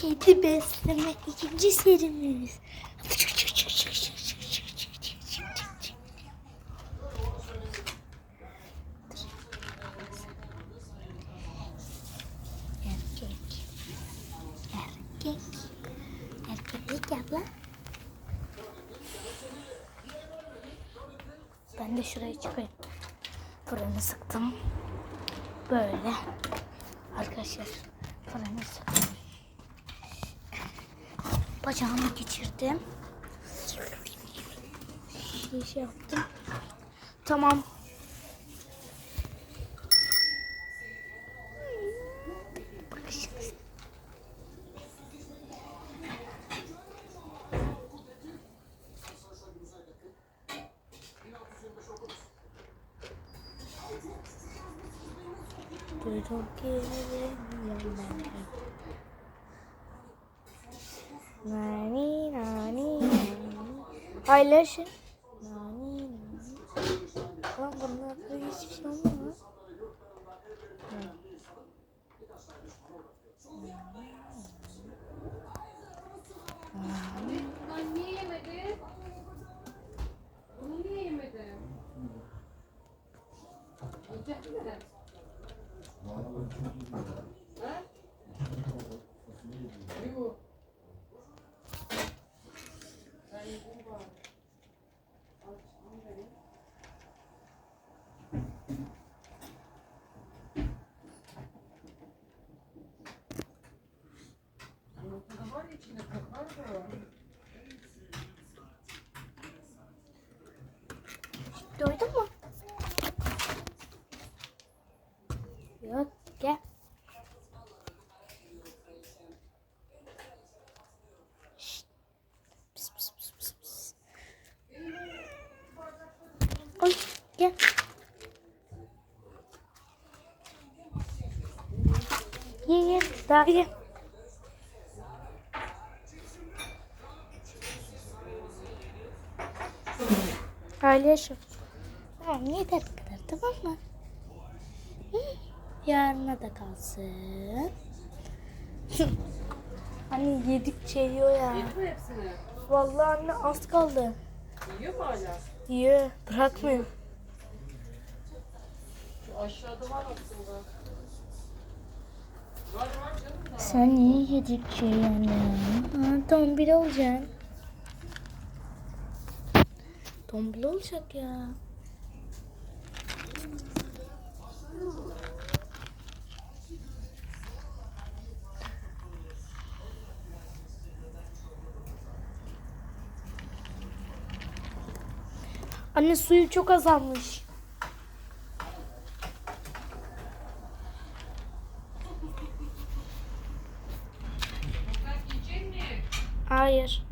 Kedi besleme ikinci serimiz. Erkek. Lan. Ben de şuraya çıkayım. Fırını sıktım. Böyle. Arkadaşlar fırını sıktım. Bacağımı geçirdim. Şey, şey yaptım. Tamam. Duydum ki Nani nani nani Paylaşın Nani nani Lan bunlarda hiçbir şey olmuyor? Bunu niye yemedin? Yiyecek mi? Ну, Говорите, не прохаживала. Gel Ye ye daha ye Paylaşın. Tamam yeter bu kadar tamam mı? Hı, Yarına da kalsın. Anne yedikçe yiyor ya. Yedi mi hepsini? Vallahi anne az kaldı. Yiyor mu hala? Yiyor bırakmıyor. Aşağıda var aslında. Var var canım da. Sen niye yedikçe yani? Ha, tombil olacaksın. Tombil olacak ya. Anne suyu çok azalmış. Toprak yiyecek mi? Hayır.